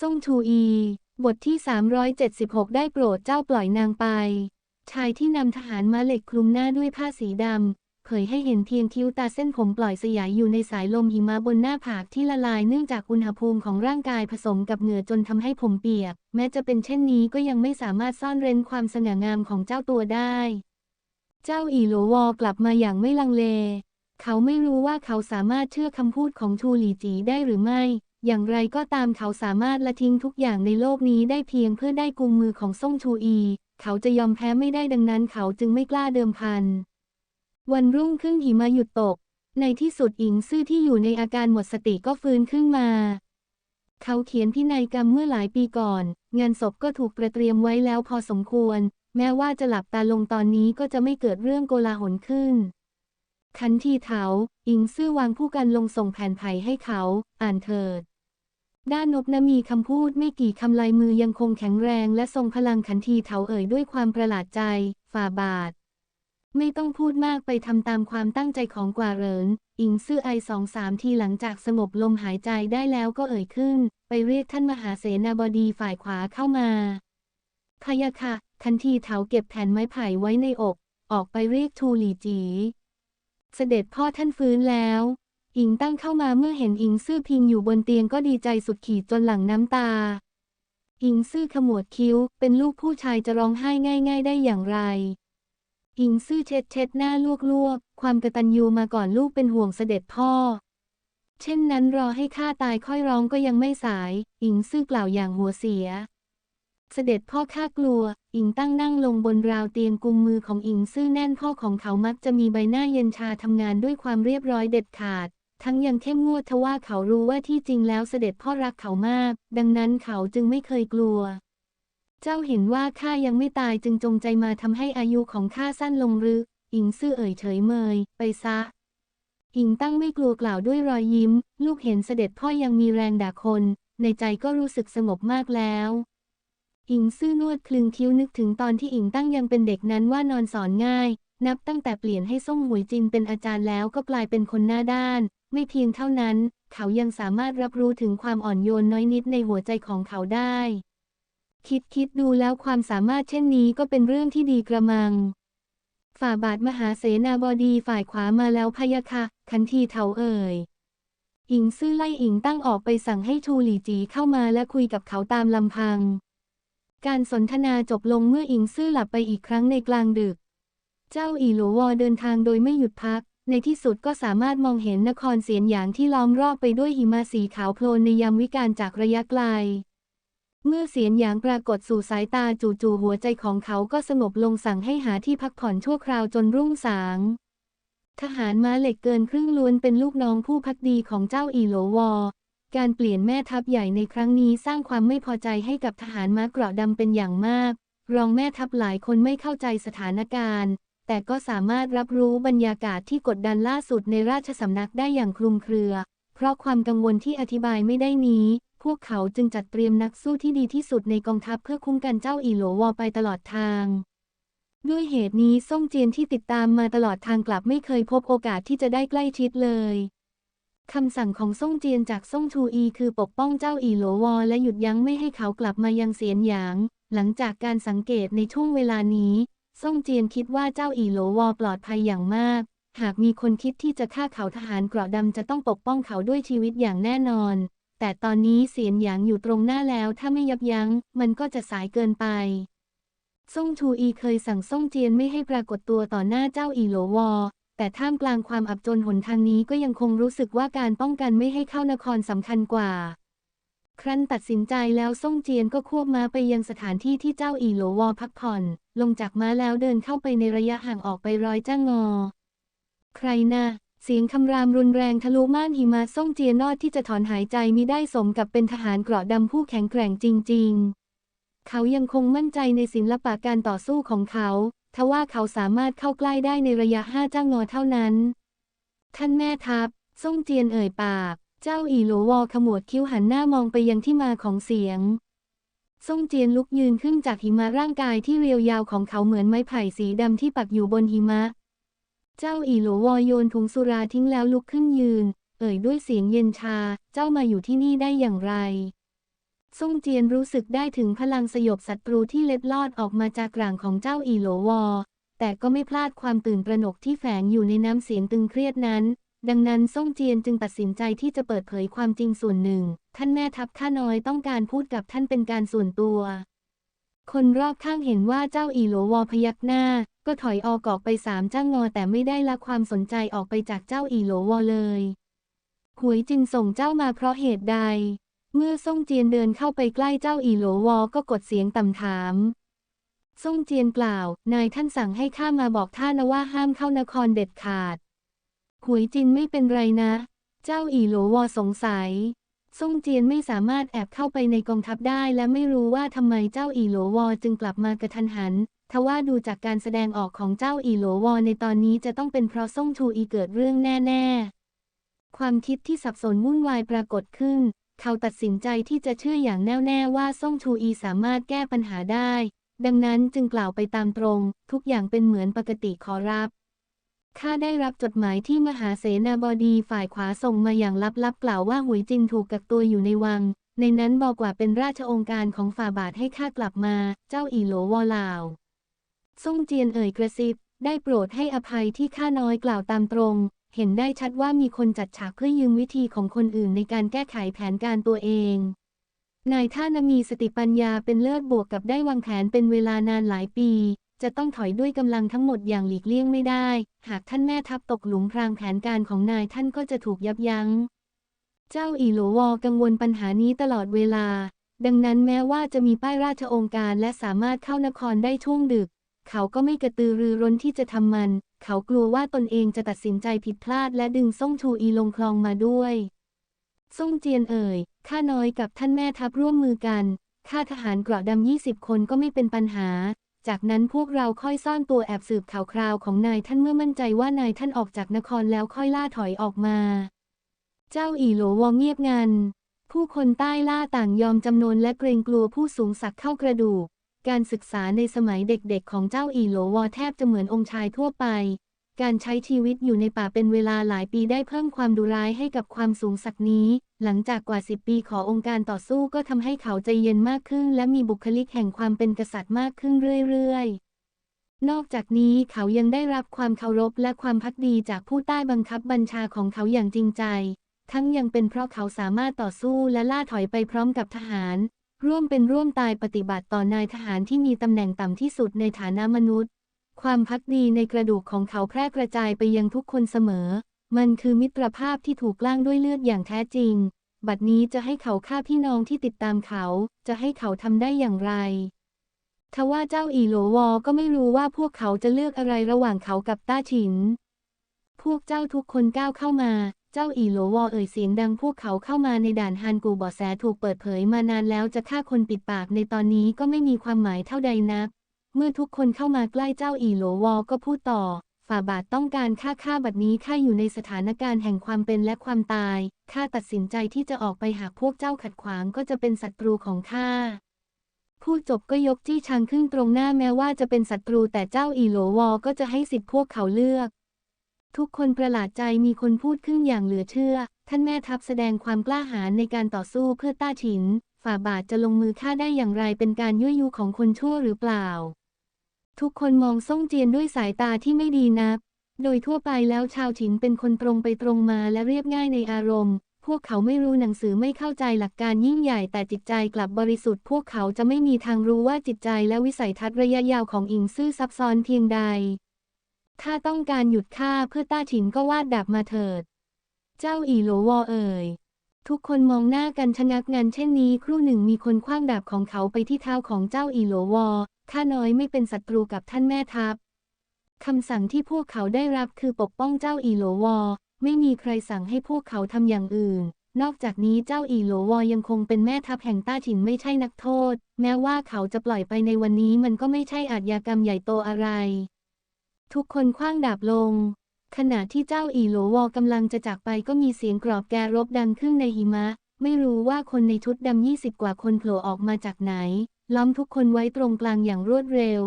ซ่งชูอี บทที่ 376 ได้โปรดเจ้าปล่อยนางไป ชายที่นำทหารมาเหล็กคลุมหน้าด้วยผ้าสีดำ เผยให้เห็นเพียงคิ้วตาเส้นผมปล่อยสยายอยู่ในสายลมหิมะบนหน้าผากที่ละลายเนื่องจากอุณหภูมิของร่างกายผสมกับเหงื่อจนทำให้ผมเปียก แม้จะเป็นเช่นนี้ก็ยังไม่สามารถซ่อนเร้นความสง่างามของเจ้าตัวได้ เจ้าอีหลวอกลับมาอย่างไม่ลังเล เขาไม่รู้ว่าเขาสามารถเชื่อคำพูดของชูหลีจีได้หรือไม่ อย่างไรก็ตามเขาสามารถละทิ้งทุกอย่างในโลกนี้ได้เพียงเพื่อได้กุมมือของซ่งชูอี เขาจะยอมแพ้ไม่ได้ดังนั้นเขาจึงไม่กล้าเดิมพัน วันรุ่งขึ้นหิมะหยุดตก ในที่สุดอิงซื่อที่อยู่ในอาการหมดสติก็ฟื้นขึ้นมา เขาเขียนพินัยกรรมเมื่อหลายปีก่อน งานศพก็ถูกประเตรียมไว้แล้วพอสมควร แม้ว่าจะหลับตาลงตอนนี้ก็จะไม่เกิดเรื่องโกลาหลขึ้นคันทีเถาอิงซื่อวางผู้กันลงส่งแผ่นไผ่ให้เขา อ่านเถิด ด้านนบนมีคำพูดไม่กี่คำลายมือยังคงแข็งแรงและทรงพลังขันทีเถาเอ่ยด้วยความประหลาดใจ ฝ่าบาท ไม่ต้องพูดมากไปทำตามความตั้งใจของกว่าเหรินอิงซื่อไอสองสามทีหลังจากสงบลมหายใจได้แล้วก็เอ่ยขึ้น ไปเรียกท่านมหาเสนาบดีฝ่ายขวาเข้ามาพยะค่ะทันทีเถาเก็บแผ่นไม้ไผ่ไว้ในอก ออกไปเรียกทูหลีจี เสด็จพ่อท่านฟื้นแล้ว อิงตั้งเข้ามาเมื่อเห็นอิงซื่อพิงอยู่บนเตียงก็ดีใจสุดขีดจนหลั่งน้ำตา อิงซื่อขมวดคิ้ว เป็นลูกผู้ชายจะร้องไห้ง่าย ๆ ได้อย่างไร อิงซื่อเช็ดเช็ดหน้าลวกๆความกระตัญญูมาก่อนลูกเป็นห่วงเสด็จพ่อ เช่นนั้นรอให้ข้าตายค่อยร้องก็ยังไม่สาย อิงซื่อกล่าวอย่างหัวเสีย เสด็จพ่อข้ากลัว อิงตั้งนั่งลงบนราวเตียงกุมมือของอิงซื่อแน่นพ่อของเขามักจะมีใบหน้าเย็นชาทำงานด้วยความเรียบร้อยเด็ดขาด ทั้งยังเข้มงวดทว่าเขารู้ว่าที่จริงแล้วเสด็จพ่อรักเขามาก ดังนั้นเขาจึงไม่เคยกลัว เจ้าเห็นว่าข้ายังไม่ตายจึงจงใจมาทำให้อายุของข้าสั้นลงหรืออิงซื่อเอ่ยเฉยเมย ไปซะ อิงตั้งไม่กลัวกล่าวด้วยรอยยิ้ม ลูกเห็นเสด็จพ่อยังมีแรงด่าคน ในใจก็รู้สึกสงบมากแล้วอิงซื่อนวดคลึงคิ้วนึกถึงตอนที่อิงตั้งยังเป็นเด็กนั้นว่านอนสอนง่าย นับตั้งแต่เปลี่ยนให้ส่งหวยจินเป็นอาจารย์แล้วก็กลายเป็นคนหน้าด้าน ไม่เพียงเท่านั้น เขายังสามารถรับรู้ถึงความอ่อนโยนน้อยนิดในหัวใจของเขาได้ คิดคิดดูแล้วความสามารถเช่นนี้ก็เป็นเรื่องที่ดีกระมัง ฝ่าบาทมหาเสนาบดีฝ่ายขวามาแล้วพยะค่ะ คันทีเถาเอ่ยอิงซื่อไล่อิงตั้งออกไปสั่งให้ชูหลี่จีเข้ามาและคุยกับเขาตามลำพัง การสนทนาจบลงเมื่ออิงซื่อหลับไปอีกครั้งในกลางดึก เจ้าอีหลววอเดินทางโดยไม่หยุดพัก ในที่สุดก็สามารถมองเห็นนครเสียนหยางที่ล้อมรอบไปด้วยหิมะสีขาวโพลนในยามวิกาลจากระยะไกล เมื่อเสียนหยางปรากฏสู่สายตาจู่ๆหัวใจของเขาก็สงบลงสั่งให้หาที่พักผ่อนชั่วคราวจนรุ่งสาง ทหารม้าเหล็กเกินครึ่งล้วนเป็นลูกน้องผู้พักดีของเจ้าอีโหลวอ การเปลี่ยนแม่ทัพใหญ่ในครั้งนี้สร้างความไม่พอใจให้กับทหารม้าเกราะดำเป็นอย่างมาก รองแม่ทัพหลายคนไม่เข้าใจสถานการณ์ แต่ก็สามารถรับรู้บรรยากาศที่กดดันล่าสุดในราชสำนักได้อย่างคลุมเครือ เพราะความกังวลที่อธิบายไม่ได้นี้ พวกเขาจึงจัดเตรียมนักสู้ที่ดีที่สุดในกองทัพเพื่อคุ้มกันเจ้าอีโหลวอไปตลอดทาง ด้วยเหตุนี้ซ่งเจียนที่ติดตามมาตลอดทางกลับไม่เคยพบโอกาสที่จะได้ใกล้ชิดเลยคำสั่งของซ่งเจียนจากซ่งชูอีคือปกป้องเจ้าอีโหลวอและหยุดยั้งไม่ให้เขากลับมายังเสียนหยาง หลังจากการสังเกตในช่วงเวลานี้ ซ่งเจียนคิดว่าเจ้าอีโหลวอปลอดภัยอย่างมาก หากมีคนคิดที่จะฆ่าเขาทหารเกราะดำจะต้องปกป้องเขาด้วยชีวิตอย่างแน่นอน แต่ตอนนี้เสียนหยางอยู่ตรงหน้าแล้วถ้าไม่ยับยัง้ง มันก็จะสายเกินไปซ่งชูอีเคยสั่งซ่งเจียนไม่ให้ปรากฏตัวต่อหน้าเจ้าอีโหลวอ แต่ท่ามกลางความอับจนหนทางนี้ก็ยังคงรู้สึกว่าการป้องกันไม่ให้เข้านครสำคัญกว่า ครั้นตัดสินใจแล้วซ่งเจียนก็ควบม้าไปยังสถานที่ที่เจ้าอีโหลวอพักผ่อน ลงจากม้าแล้วเดินเข้าไปในระยะห่างออกไปร้อยจ้างงอใครนะเสียงคำรามรุนแรงทะลุม่านหิมะซ่งเจียนนอดที่จะถอนหายใจมิได้สมกับเป็นทหารเกราะดำผู้แข็งแกร่งจริง ๆ เขายังคงมั่นใจในศิลปะการต่อสู้ของเขา ทว่าเขาสามารถเข้าใกล้ได้ในระยะห้าจ้างงอเท่านั้น ท่านแม่ทัพซ่งเจียนเอ่ยปาก เจ้าอีหลวอขมวดคิ้วหันหน้ามองไปยังที่มาของเสียงซ่งเจียนลุกยืนขึ้นจากหิมะร่างกายที่เรียวยาวของเขาเหมือนไม้ไผ่สีดำที่ปักอยู่บนหิมะ เจ้าอีหลวอโยนถุงสุราทิ้งแล้วลุกขึ้นยืน เอ่ยด้วยเสียงเย็นชา เจ้ามาอยู่ที่นี่ได้อย่างไรซ่งเจียนรู้สึกได้ถึงพลังสยบศัตรูที่เล็ดลอดออกมาจากกลางของเจ้าอีโหลวอ แต่ก็ไม่พลาดความตื่นตระหนกที่แฝงอยู่ในน้ำเสียงตึงเครียดนั้น ดังนั้นซ่งเจียนจึงตัดสินใจที่จะเปิดเผยความจริงส่วนหนึ่ง ท่านแม่ทัพข้าน้อยต้องการพูดกับท่านเป็นการส่วนตัว คนรอบข้างเห็นว่าเจ้าอีโหลวอพยักหน้า ก็ถอยออกออกไปสามจ้างงอแต่ไม่ได้ละความสนใจออกไปจากเจ้าอีโหลวอเลยหวยจินส่งเจ้ามาเพราะเหตุใด เมื่อซ่งเจียนเดินเข้าไปใกล้เจ้าอีโหลวอก็กดเสียงต่ำถามซ่งเจียนกล่าว นายท่านสั่งให้ข้ามาบอกท่านนะว่าห้ามเข้านครเด็ดขาด หวยจินไม่เป็นไรนะ เจ้าอีโหลวอสงสัย ซ่งเจียนไม่สามารถแอบเข้าไปในกองทัพได้ และไม่รู้ว่าทำไมเจ้าอีโหลวอจึงกลับมากระทันหันทว่าดูจากการแสดงออกของเจ้าอีโหลวอในตอนนี้จะต้องเป็นเพราะซ่งชูอีเกิดเรื่องแน่ๆ ความคิดที่สับสนวุ่นวายปรากฏขึ้น เขาตัดสินใจที่จะเชื่ออย่างแน่วแน่ว่าซ่งชูอีสามารถแก้ปัญหาได้ ดังนั้นจึงกล่าวไปตามตรง ทุกอย่างเป็นเหมือนปกติขอรับ ข้าได้รับจดหมายที่มหาเสนาบดีฝ่ายขวาส่งมาอย่างลับๆกล่าวว่าหุยจินถูกกักตัวอยู่ในวัง ในนั้นบอกว่าเป็นราชองค์การของฝ่าบาทให้ข้ากลับมา เจ้าอีโหลวอลาวซ่งเจียนเอ่ยกระซิบ ได้โปรดให้อภัยที่ข้าน้อยกล่าวตามตรง เห็นได้ชัดว่ามีคนจัดฉากเพื่อยืมวิธีของคนอื่นในการแก้ไขแผนการตัวเอง นายท่านมีสติปัญญาเป็นเลิศบวกกับได้วางแผนเป็นเวลานานหลายปี จะต้องถอยด้วยกำลังทั้งหมดอย่างหลีกเลี่ยงไม่ได้ หากท่านแม่ทัพตกหลุมพรางแผนการของนายท่านก็จะถูกยับยั้ง เจ้าอีหลวอกังวลปัญหานี้ตลอดเวลา ดังนั้นแม้ว่าจะมีป้ายราชองค์การและสามารถเข้านครได้ช่วงดึก เขาก็ไม่กระตือรือร้นที่จะทำมัน เขากลัวว่าตนเองจะตัดสินใจผิดพลาดและดึงซ่งชูอีลงคลองมาด้วยซ่งเจียนเอ่ยข้าน้อยกับท่านแม่ทัพร่วมมือกันข้าทหารเกราะดำยี่สิบคนก็ไม่เป็นปัญหา จากนั้นพวกเราค่อยซ่อนตัวแอบสืบข่าวคราวของนายท่านเมื่อมั่นใจว่านายท่านออกจากนครแล้วค่อยล่าถอยออกมา เจ้าอีโหลวองเงียบงัน ผู้คนใต้ล่าต่างยอมจำนวนและเกรงกลัวผู้สูงศักดิ์เข้ากระดูก การศึกษาในสมัยเด็กๆของเจ้าอีโหลวอแทบจะเหมือนองค์ชายทั่วไป การใช้ชีวิตอยู่ในป่าเป็นเวลาหลายปีได้เพิ่มความดุร้ายให้กับความสูงศักนี้ หลังจากกว่าสิบปีขอองค์การต่อสู้ก็ทำให้เขาใจเย็นมากขึ้น และมีบุคลิกแห่งความเป็นกษัตริย์มากขึ้นเรื่อยๆ นอกจากนี้เขายังได้รับความเคารพและความพักดีจากผู้ใต้บังคับบัญชาของเขาอย่างจริงใจ ทั้งยังเป็นเพราะเขาสามารถต่อสู้และล่าถอยไปพร้อมกับทหาร ร่วมเป็นร่วมตายปฏิบัติต่อนายทหารที่มีตำแหน่งต่ำที่สุดในฐานะมนุษย์ ความพักดีในกระดูกของเขาแพร่กระจายไปยังทุกคนเสมอ มันคือมิตรภาพที่ถูกล่างด้วยเลือดอย่างแท้จริง บัดนี้จะให้เขาฆ่าพี่น้องที่ติดตามเขา จะให้เขาทำได้อย่างไรทว่าเจ้าอีโหลวอก็ไม่รู้ว่าพวกเขาจะเลือกอะไรระหว่างเขากับต้าฉิน พวกเจ้าทุกคนก้าวเข้ามา เจ้าอีโหลวอเอ่ยเสียงดังพวกเขาเข้ามาในด่านฮันกูบาะแสถูกเปิดเผยมานานแล้วจะฆ่าคนปิดปากในตอนนี้ก็ไม่มีความหมายเท่าใดนัก เมื่อทุกคนเข้ามาใกล้เจ้าอีโหลวอก็พูดต่อ ฝ่าบาทต้องการฆ่าข้าบัดนี้ข้าอยู่ในสถานการณ์แห่งความเป็นและความตาย ข้าตัดสินใจที่จะออกไปหากพวกเจ้าขัดขวางก็จะเป็นศัตรูของข้าพูดจบก็ยกจี้ชังขึ้นตรงหน้าแม้ว่าจะเป็นศัตรูแต่เจ้าอีโหลวอก็จะให้สิทธิพวกเขาเลือก ทุกคนประหลาดใจมีคนพูดขึ้นอย่างเหลือเชื่อ ท่านแม่ทัพแสดงความกล้าหาญในการต่อสู้เพื่อต้าฉิน ฝ่าบาทจะลงมือฆ่าได้อย่างไรเป็นการยั่วยุของคนชั่วหรือเปล่า ทุกคนมองซ่งเจียนด้วยสายตาที่ไม่ดีนัก โดยทั่วไปแล้วชาวฉินเป็นคนตรงไปตรงมาและเรียบง่ายในอารมณ์ พวกเขาไม่รู้หนังสือไม่เข้าใจหลักการยิ่งใหญ่แต่จิตใจกลับบริสุทธิ์ พวกเขาจะไม่มีทางรู้ว่าจิตใจและวิสัยทัศน์ระยะยาวของอิงซื่อซับซ้อนเพียงใด ถ้าต้องการหยุดฆ่าเพื่อต้าฉินก็วาดดาบมาเถิด เจ้าอีโหลวอเอ่ยทุกคนมองหน้ากันชะงักงันเช่นนี้ ครู่หนึ่งมีคนคว้างดาบของเขาไปที่เท้าของเจ้าอีโหลวอ ข้าน้อยไม่เป็นศัตรูกับท่านแม่ทัพคำสั่งที่พวกเขาได้รับคือปกป้องเจ้าอีโลวอ ไม่มีใครสั่งให้พวกเขาทำอย่างอื่น นอกจากนี้เจ้าอีโลวอยังคงเป็นแม่ทัพแห่งต้าฉินไม่ใช่นักโทษ แม้ว่าเขาจะปล่อยไปในวันนี้มันก็ไม่ใช่อาชญากรรมใหญ่โตอะไร ทุกคนคว้างดาบลง ขณะที่เจ้าอีโลวอกำลังจะจากไปก็มีเสียงกรอบแกรบดังขึ้นในหิมะ ไม่รู้ว่าคนในชุดดำยี่สิบกว่าคนโผล่ออกมาจากไหน ล้อมทุกคนไว้ตรงกลางอย่างรวดเร็ว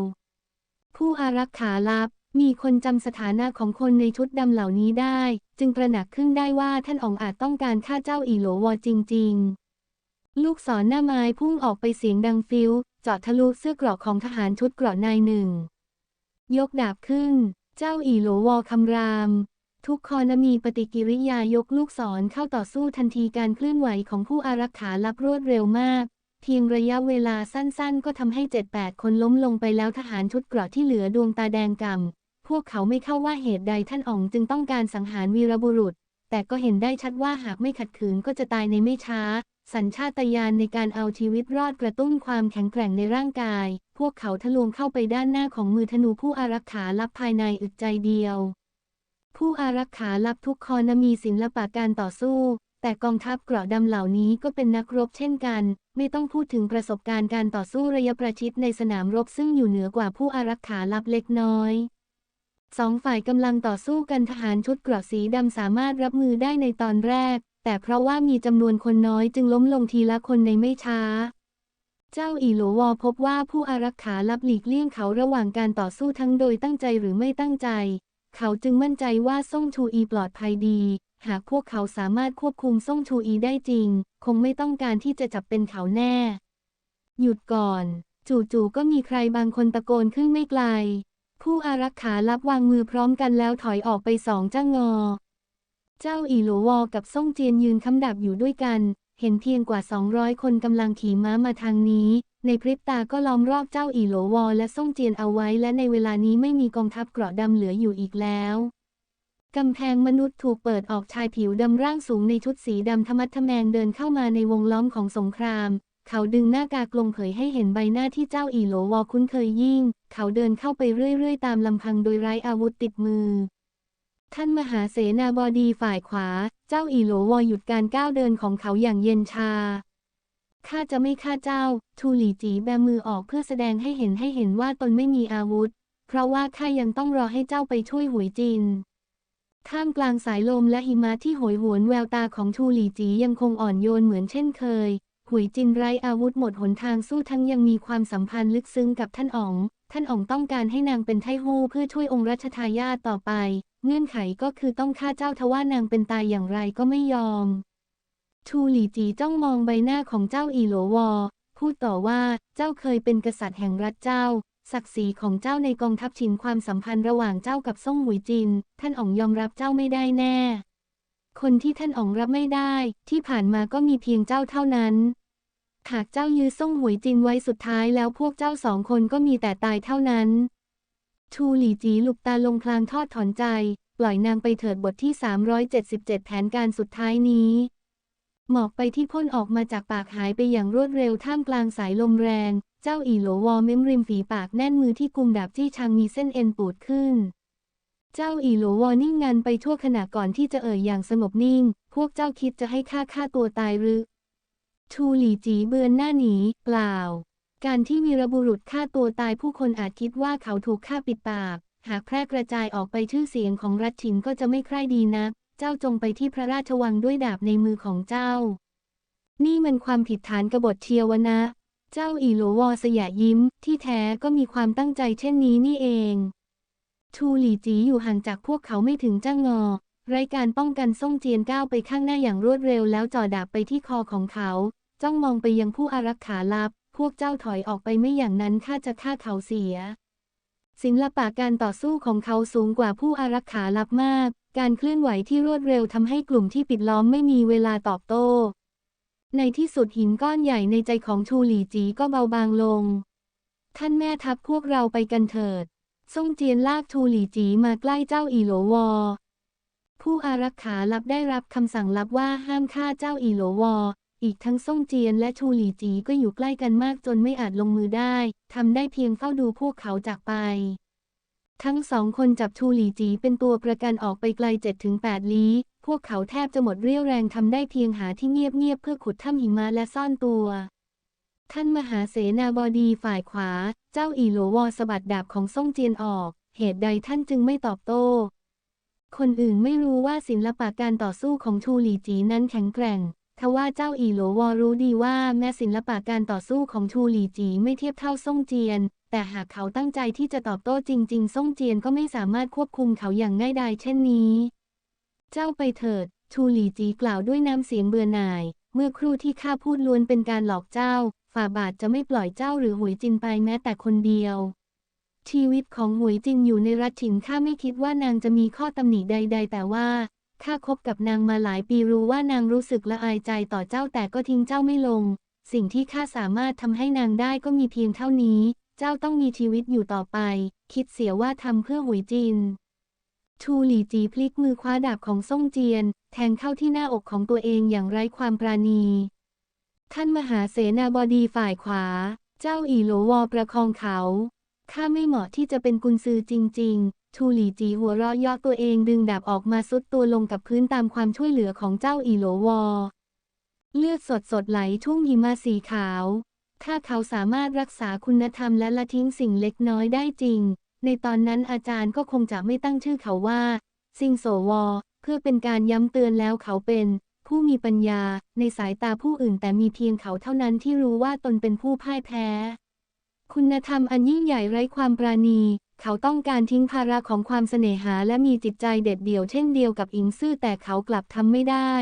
ผู้อารักขาลับ มีคนจำสถานะของคนในชุดดำเหล่านี้ได้ จึงตระหนักขึ้นได้ว่าท่านองอาจต้องการฆ่าเจ้าอีโหลวอจริง ๆ ลูกศรหน้าไม้พุ่งออกไปเสียงดังฟิวเจาะทะลุเสื้อกราะของทหารชุดเกราะนายหนึ่ง ยกดาบขึ้น เจ้าอีโหลวอคำรามทุกคอนมีปฏิกิริยายกลูกศรเข้าต่อสู้ทันทีการเคลื่อนไหวของผู้อารักขาลับรวดเร็วมาก พียงระยะเวลาสั้นๆ ก็ทำให้ 7-8 คนล้มลงไปแล้วทหารชุดเกราะที่เหลือดวงตาแดงกำพวกเขาไม่เข้าว่าเหตุใดท่านอ๋องจึงต้องการสังหารวีรบุรุษ แต่ก็เห็นได้ชัดว่าหากไม่ขัดขืนก็จะตายในไม่ช้า สัญชาตญาณในการเอาชีวิตรอดกระตุ้นความแข็งแกร่งในร่างกาย พวกเขาทะลวงเข้าไปด้านหน้าของมือธนูผู้อารักขาลับภายในอึดใจเดียว ผู้อารักขาลับทุกคอนมีศิลปะการต่อสู้ แต่กองทัพเกราะดำเหล่านี้ก็เป็นนักรบเช่นกัน ไม่ต้องพูดถึงประสบการณ์การต่อสู้ระยะประชิดในสนามรบซึ่งอยู่เหนือกว่าผู้อารักขาลับเล็กน้อยสองฝ่ายกำลังต่อสู้กันทหารชุดเกราะสีดำสามารถรับมือได้ในตอนแรก แต่เพราะว่ามีจำนวนคนน้อยจึงล้มลงทีละคนในไม่ช้า เจ้าอีโหลวอพบว่าผู้อารักขาลับหลีกเลี่ยงเขาระหว่างการต่อสู้ทั้งโดยตั้งใจหรือไม่ตั้งใจ เขาจึงมั่นใจว่าซ่งชูอีปลอดภัยดี หากพวกเขาสามารถควบคุมซ่งชูอีได้จริง คงไม่ต้องการที่จะจับเป็นเขาแน่ หยุดก่อน จู่ๆก็มีใครบางคนตะโกนขึ้นไม่ไกล ผู้อารักขาลับวางมือพร้อมกันแล้วถอยออกไปสองจ้างอเจ้าอีหลวอกับซ่งเจียนยืนคำดับอยู่ด้วยกัน เห็นเพียงกว่า 200 คนกำลังขี่ม้ามาทางนี้ ในพริบตาก็ล้อมรอบเจ้าอีโหลวอและซ่งเจียนเอาไว้ และในเวลานี้ไม่มีกองทัพเกราะดำเหลืออยู่อีกแล้วกำแพงมนุษย์ถูกเปิดออกชายผิวดำร่างสูงในชุดสีดำทะมัดทะแมงเดินเข้ามาในวงล้อมของสงคราม เขาดึงหน้ากากลงเผยให้เห็นใบหน้าที่เจ้าอีโหลวอคุ้นเคยยิ่ง เขาเดินเข้าไปเรื่อยๆ ตามลำพังโดยไร้อาวุธติดมือ ท่านมหาเสนาบดีฝ่ายขวา เจ้าอีโหลวอหยุดการก้าวเดินของเขาอย่างเย็นชา ข้าจะไม่ฆ่าเจ้า ทูหลี่จีแบมือออกเพื่อแสดงให้เห็นให้เห็นว่าตนไม่มีอาวุธ เพราะว่าข้ายังต้องรอให้เจ้าไปช่วยหวยจิน ท่ามกลางสายลมและหิมะที่โหยหวนแววตาของทูหลี่จียังคงอ่อนโยนเหมือนเช่นเคยหุยจินไร้อาวุธหมดหนทางสู้ทั้งยังมีความสัมพันธ์ลึกซึ้งกับท่านอ๋อง ท่านอ๋องต้องการให้นางเป็นไทฮู้เพื่อช่วยองค์รัชทายาทต่อไป เงื่อนไขก็คือต้องฆ่าเจ้าทว่านางเป็นตายอย่างไรก็ไม่ยอม ชูหลี่จีจ้องมองใบหน้าของเจ้าอีโหลวอ พูดต่อว่าเจ้าเคยเป็นกษัตริย์แห่งรัฐเจ้า ศักดิ์ศรีของเจ้าในกองทัพชินความสัมพันธ์ระหว่างเจ้ากับซ่งหุยจิน ท่านอ๋องยอมรับเจ้าไม่ได้แน่ คนที่ท่านอ๋องรับไม่ได้ ที่ผ่านมาก็มีเพียงเจ้าเท่านั้น หากเจ้ายื้อซ่งหวยจินไว้สุดท้ายแล้วพวกเจ้าสองคนก็มีแต่ตายเท่านั้นชูหลี่จีหลุกตาลงพลางทอดถอนใจ ปล่อยนางไปเถิดบทที่ 377 แผนการสุดท้ายนี้ หมอกไปที่พ่นออกมาจากปากหายไปอย่างรวดเร็วท่ามกลางสายลมแรง เจ้าอีโหลวอเม้มริมฝีปากแน่นมือที่กุมดาบจี้ชังมีเส้นเอ็นปูดขึ้น เจ้าอีโหลวอนิ่งงันไปชั่วขณะก่อนที่จะเอ่ยอย่างสงบนิ่ง พวกเจ้าคิดจะให้ข้าฆ่าตัวตายหรือ ชูหลี่จีเบือนหน้าหนีเปล่า การที่วีรบุรุษฆ่าตัวตายผู้คนอาจคิดว่าเขาถูกฆ่าปิดปาก หากแพร่กระจายออกไปชื่อเสียงของรัฐฉินก็จะไม่ใคร่ดีนัก เจ้าจงไปที่พระราชวังด้วยดาบในมือของเจ้า นี่มันความผิดฐานกบฏเชียวนะ เจ้าอีโลวอสยะยิ้ม ที่แท้ก็มีความตั้งใจเช่นนี้นี่เอง ชูหลี่จีอยู่ห่างจากพวกเขาไม่ถึงจ้างงอไร้การป้องกันซ่งเจียนก้าวไปข้างหน้าอย่างรวดเร็วแล้วจ่อดาบไปที่คอของเขา จ้องมองไปยังผู้อารักขาลับ พวกเจ้าถอยออกไปไม่อย่างนั้นข้าจะฆ่าเขาเสียศิลปะการต่อสู้ของเขาสูงกว่าผู้อารักขาลับมาก การเคลื่อนไหวที่รวดเร็วทำให้กลุ่มที่ปิดล้อมไม่มีเวลาตอบโต้ ในที่สุดหินก้อนใหญ่ในใจของชูหลี่จีก็เบาบางลง ท่านแม่ทัพพวกเราไปกันเถิดซ่งเจียนลากชูหลี่จีมาใกล้เจ้าอีโหลวอ ผู้อารักขาลับได้รับคำสั่งลับว่าห้ามฆ่าเจ้าอีโหลวอ อีกทั้งซ่งเจียนและชูหลี่จีก็อยู่ใกล้กันมากจนไม่อาจลงมือได้ทำได้เพียงเฝ้าดูพวกเขาจากไป ทั้งสองคนจับชูหลีจีเป็นตัวประกันออกไปไกล 7-8 ลี้ พวกเขาแทบจะหมดเรี่ยวแรงทำได้เพียงหาที่เงียบๆเพื่อขุดถ้ำหิมะและซ่อนตัว ท่านมหาเสนาบดีฝ่ายขวา เจ้าอีโหลวอสะบัดดาบของซ่งเจียนออก เหตุใดท่านจึงไม่ตอบโต้ คนอื่นไม่รู้ว่าศิลปะการต่อสู้ของชูหลีจีนั้นแข็งแกร่ง ทว่าเจ้าอีโหลวอรู้ดีว่าแม้ศิลปะการต่อสู้ของชูหลี่จีไม่เทียบเท่าซ่งเจียน แต่หากเขาตั้งใจที่จะตอบโต้จริง ๆ ซ่งเจียนก็ไม่สามารถควบคุมเขาอย่างง่ายดายเช่นนี้ เจ้าไปเถิด ชูหลี่จีกล่าวด้วยน้ำเสียงเบื่อหน่าย เมื่อครู่ที่ข้าพูดล้วนเป็นการหลอกเจ้า ฝ่าบาทจะไม่ปล่อยเจ้าหรือหวยจินไปแม้แต่คนเดียว ชีวิตของหวยจินอยู่ในรัฐถิ่นข้าไม่คิดว่านางจะมีข้อตำหนิใด ๆ แต่ว่า ข้าคบกับนางมาหลายปีรู้ว่านางรู้สึกละอายใจต่อเจ้าแต่ก็ทิ้งเจ้าไม่ลง สิ่งที่ข้าสามารถทำให้นางได้ก็มีเพียงเท่านี้ เจ้าต้องมีชีวิตอยู่ต่อไป คิดเสียว่าทำเพื่อหวยจินชูหลี่จีพลิกมือคว้าดาบของซ่งเจียน แทงเข้าที่หน้าอกของตัวเองอย่างไร้ความปราณี ท่านมหาเสนาบดีฝ่ายขวา เจ้าอีโหลวอประคองเขา ข้าไม่เหมาะที่จะเป็นกุญซือจริง ๆ ชูหลีจีหัวเราะย่อตัวเองดึงดาบออกมาซุดตัวลงกับพื้นตามความช่วยเหลือของเจ้าอีโหลวอ เลือดสดสดๆไหลทุ่งหิมะสีขาว ถ้าเขาสามารถรักษาคุณธรรมและละทิ้งสิ่งเล็กน้อยได้จริง ในตอนนั้นอาจารย์ก็คงจะไม่ตั้งชื่อเขาว่า ซิงโสวอ เพื่อเป็นการย้ำเตือนแล้วเขาเป็น ผู้มีปัญญา ในสายตาผู้อื่นแต่มีเพียงเขาเท่านั้นที่รู้ว่าตนเป็นผู้พ่ายแพ้ คุณธรรมอันยิ่งใหญ่ไร้ความปราณี เขาต้องการทิ้งภาระของความเสน่หาและมีจิตใจเด็ดเดี่ยวเช่นเดียวกับอิงซื่อแต่เขากลับทำไม่ได้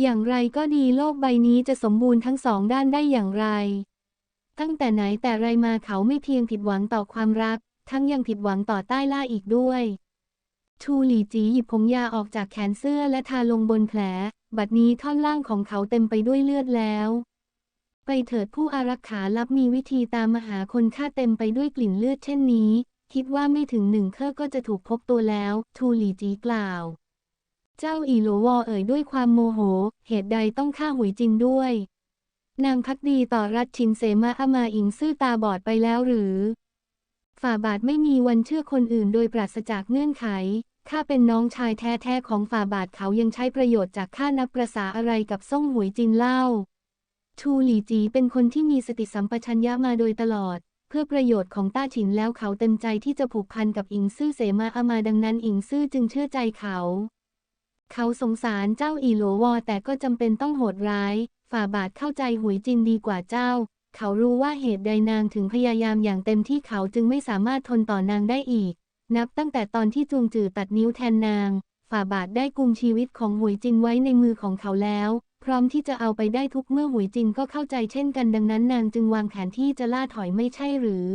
อย่างไรก็ดีโลกใบนี้จะสมบูรณ์ทั้งสองด้านได้อย่างไร ตั้งแต่ไหนแต่ไรมาเขาไม่เพียงผิดหวังต่อความรัก ทั้งยังผิดหวังต่อใต้ล่าอีกด้วย ชูหลี่จีหยิบผงยาออกจากแขนเสื้อและทาลงบนแผล บัดนี้ท่อนล่างของเขาเต็มไปด้วยเลือดแล้ว ไปเถิดผู้อารักขารับมีวิธีตามมหาคนฆ่าเต็มไปด้วยกลิ่นเลือดเช่นนี้ คิดว่าไม่ถึงหนึ่งเครือก็จะถูกพบตัวแล้ว ทูหลีจีกล่าว เจ้าอีโหลวอเอ่ยด้วยความโมโห เหตุใดต้องฆ่าหุยจินด้วย นางพักดีต่อรัฐชินเสมาอามาอิงซื่อตาบอดไปแล้วหรือ ฝ่าบาทไม่มีวันเชื่อคนอื่นโดยปราศจากเงื่อนไขข้าเป็นน้องชายแท้ๆของฝ่าบาทเขายังใช้ประโยชน์จากข้านับประษาอะไรกับซ่งหวยจินเล่า ชูหลี่จีเป็นคนที่มีสติสัมปชัญญะมาโดยตลอด เพื่อประโยชน์ของต้าฉินแล้วเขาเต็มใจที่จะผูกพันกับอิงซื่อเสมาอามาดังนั้นอิงซื่อจึงเชื่อใจเขา เขาสงสารเจ้าอีโหลวอแต่ก็จำเป็นต้องโหดร้าย ฝ่าบาทเข้าใจหวยจินดีกว่าเจ้า เขารู้ว่าเหตุใดนางถึงพยายามอย่างเต็มที่เขาจึงไม่สามารถทนต่อนางได้อีก นับตั้งแต่ตอนที่จูงจือตัดนิ้วแทนนาง ฝ่าบาทได้กุมชีวิตของหวยจินไว้ในมือของเขาแล้ว พร้อมที่จะเอาไปได้ทุกเมื่อหวยจินก็เข้าใจเช่นกันดังนั้นนางจึงวางแผนที่จะล่าถอยไม่ใช่หรือ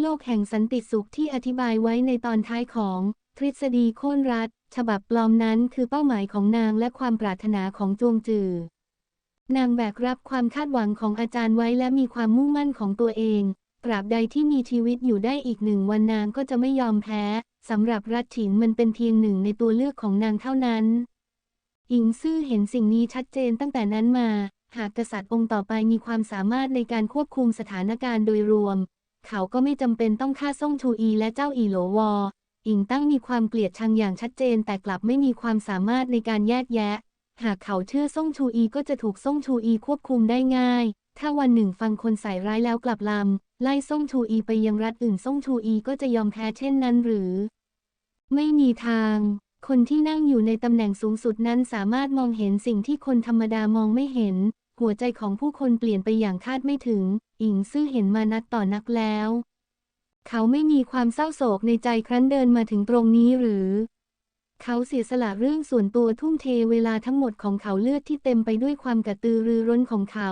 โลกแห่งสันติสุขที่อธิบายไว้ในตอนท้ายของ ทฤษฎีโค่นรัฐ ฉบับปลอมนั้นคือเป้าหมายของนางและความปรารถนาของจวงจือ นางแบกรับความคาดหวังของอาจารย์ไว้และมีความมุ่งมั่นของตัวเองตราบใดที่มีชีวิตอยู่ได้อีกหนึ่งวันนางก็จะไม่ยอมแพ้สำหรับรัฐฉินมันเป็นเพียงหนึ่งในตัวเลือกของนางเท่านั้น อิงซื่อเห็นสิ่งนี้ชัดเจนตั้งแต่นั้นมา หากกษัตริย์องค์ต่อไปมีความสามารถในการควบคุมสถานการณ์โดยรวม เขาก็ไม่จำเป็นต้องฆ่าซ่งชูอีและเจ้าอีโหลวอ อิงตั้งมีความเกลียดชังอย่างชัดเจนแต่กลับไม่มีความสามารถในการแยกแยะ หากเขาเชื่อซ่งชูอีก็จะถูกซ่งชูอีควบคุมได้ง่าย ถ้าวันหนึ่งฟังคนใส่ร้ายแล้วกลับลำไล่ซ่งชูอีไปยังรัฐอื่นซ่งชูอีก็จะยอมแพ้เช่นนั้นหรือ ไม่มีทาง คนที่นั่งอยู่ในตำแหน่งสูงสุดนั้นสามารถมองเห็นสิ่งที่คนธรรมดามองไม่เห็น หัวใจของผู้คนเปลี่ยนไปอย่างคาดไม่ถึง อิงซื่อเห็นมานักต่อนักแล้ว เขาไม่มีความเศร้าโศกในใจครั้นเดินมาถึงตรงนี้หรือ เขาเสียสละเรื่องส่วนตัวทุ่มเทเวลาทั้งหมดของเขาเลือดที่เต็มไปด้วยความกระตือรือร้นของเขา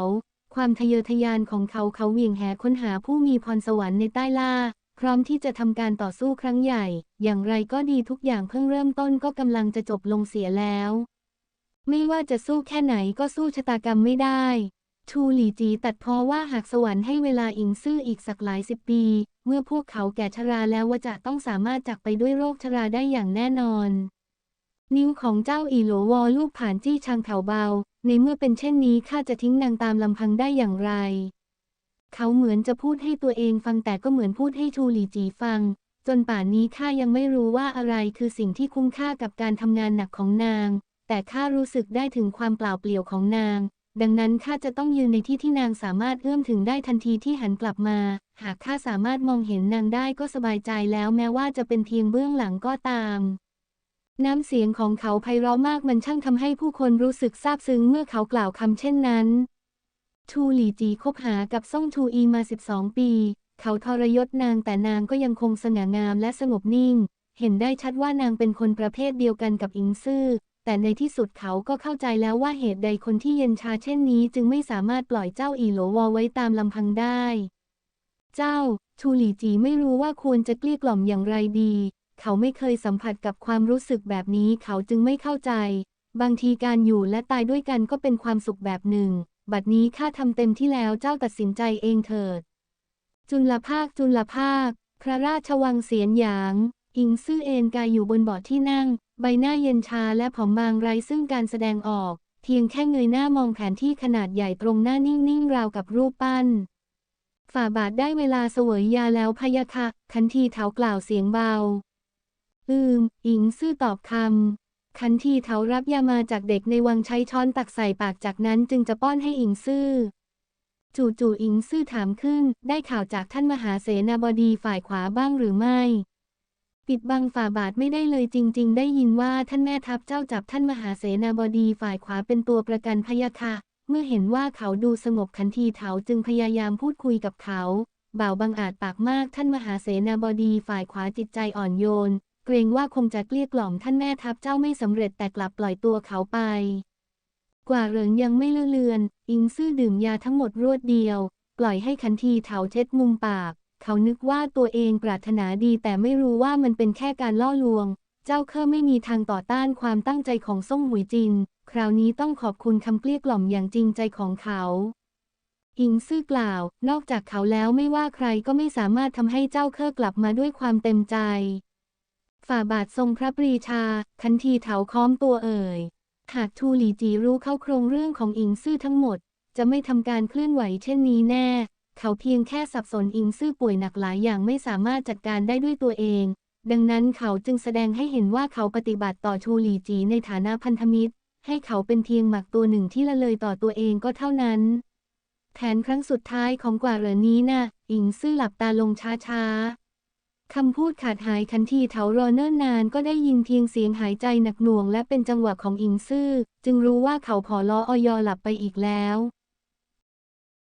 ความทะเยอทะยานของเขาเขาเหวี่ยงแหค้นหาผู้มีพรสวรรค์ในใต้ล่า พร้อมที่จะทำการต่อสู้ครั้งใหญ่ อย่างไรก็ดีทุกอย่างเพิ่งเริ่มต้นก็กำลังจะจบลงเสียแล้ว ไม่ว่าจะสู้แค่ไหนก็สู้ชะตากรรมไม่ได้ ชูหลีจีตัดพ้อว่าหากสวรรค์ให้เวลาอิงซื่ออีกสักหลายสิบปี เมื่อพวกเขาแก่ชราแล้วว่าจะต้องสามารถจากไปด้วยโรคชราได้อย่างแน่นอน นิ้วของเจ้าอีโหลวอลูกผ่านจี้ชางแถวเบา ในเมื่อเป็นเช่นนี้ข้าจะทิ้งนางตามลำพังได้อย่างไร เขาเหมือนจะพูดให้ตัวเองฟังแต่ก็เหมือนพูดให้ชูหลีจีฟัง จนป่านนี้ข้ายังไม่รู้ว่าอะไรคือสิ่งที่คุ้มค่ากับการทำงานหนักของนาง แต่ข้ารู้สึกได้ถึงความเปล่าเปลี่ยวของนาง ดังนั้นข้าจะต้องยืนในที่ที่นางสามารถเอื้อมถึงได้ทันทีที่หันกลับมา หากข้าสามารถมองเห็นนางได้ก็สบายใจแล้วแม้ว่าจะเป็นเพียงเบื้องหลังก็ตามน้ำเสียงของเขาไพเราะมากมันช่างทำให้ผู้คนรู้สึกซาบซึ้งเมื่อเขากล่าวคำเช่นนั้น ชูหลี่จีคบหากับซ่งชูอีมา 12 ปี เขาทรยศนางแต่นางก็ยังคงสง่างามและสงบนิ่ง เห็นได้ชัดว่านางเป็นคนประเภทเดียวกันกับอิงซื่อ แต่ในที่สุดเขาก็เข้าใจแล้วว่าเหตุใดคนที่เย็นชาเช่นนี้ จึงไม่สามารถปล่อยเจ้าอีโหลวอไว้ตามลำพังได้ เจ้า ชูหลี่จีไม่รู้ว่าควรจะเกลี้ยกล่อมอย่างไรดี เขาไม่เคยสัมผัสกับความรู้สึกแบบนี้เขาจึงไม่เข้าใจ บางทีการอยู่และตายด้วยกันก็เป็นความสุขแบบหนึ่ง บัดนี้ข้าทำเต็มที่แล้วเจ้าตัดสินใจเองเถิด จุลภาคจุลภาค พระราชวังเสียนหยาง อิงซื่อเอนกายอยู่บนเบาะที่นั่ง ใบหน้าเย็นชาและผอมบางไร้ซึ่งการแสดงออก เพียงแค่เงยหน้ามองแผนที่ขนาดใหญ่ตรงหน้านิ่งๆราวกับรูปปั้น ฝ่าบาทได้เวลาเสวยยาแล้วพยะค่ะคันทีเถากล่าวเสียงเบา อืม อิงซื่อตอบคำ คันทีเถารับยามาจากเด็กในวังใช้ช้อนตักใส่ปากจากนั้นจึงจะป้อนให้อิงซื่อ จู่ๆอิงซื่อถามขึ้น ได้ข่าวจากท่านมหาเสนาบดีฝ่ายขวาบ้างหรือไม่ ปิดบังฝ่าบาทไม่ได้เลยจริง ๆ ได้ยินว่าท่านแม่ทัพเจ้าจับท่านมหาเสนาบดีฝ่ายขวาเป็นตัวประกันพยะค่ะ เมื่อเห็นว่าเขาดูสงบขันทีเถาจึงพยายามพูดคุยกับเขา บ่าวบังอาจปากมากท่านมหาเสนาบดีฝ่ายขวาจิตใจอ่อนโยน เกรงว่าคงจะเกลี้ยกล่อมท่านแม่ทัพเจ้าไม่สำเร็จแต่กลับปล่อยตัวเขาไป กว่าเหริงยังไม่เลื่อนเลือน อิงซื่อดื่มยาทั้งหมดรวดเดียว ปล่อยให้ขันทีเถาเช็ดมุมปาก เขานึกว่าตัวเองปรารถนาดีแต่ไม่รู้ว่ามันเป็นแค่การล่อลวง เจ้าเคอไม่มีทางต่อต้านความตั้งใจของซ่งหุยจิน คราวนี้ต้องขอบคุณคำเกลี้ยกล่อมอย่างจริงใจของเขาอิงซื่อกล่าว นอกจากเขาแล้วไม่ว่าใครก็ไม่สามารถทำให้เจ้าเคอกลับมาด้วยความเต็มใจ ฝ่าบาททรงพระปรีชา คันทีเถาค้อมตัวเอ่ย หากทูหลีจีรู้เข้าโครงเรื่องของอิงซื่อทั้งหมด จะไม่ทำการเคลื่อนไหวเช่นนี้แน่ เขาเพียงแค่สับสนอิงซื่อป่วยหนักหลายอย่างไม่สามารถจัดการได้ด้วยตัวเอง ดังนั้นเขาจึงแสดงให้เห็นว่าเขาปฏิบัติต่อชูหลีจีในฐานะพันธมิตร ให้เขาเป็นเพียงหมักตัวหนึ่งที่ละเลยต่อตัวเองก็เท่านั้น แผนครั้งสุดท้ายของกว่าเหรอนี้นะ่ะ อิงซื่อหลับตาลงช้าๆ คำพูดขาดหายทันทีเถารอเนิ่นนานก็ได้ยินเพียงเสียงหายใจหนักหน่วงและเป็นจังหวะของอิงซื่อ จึงรู้ว่าเขาผอล้อออยอหลับไปอีกแล้ว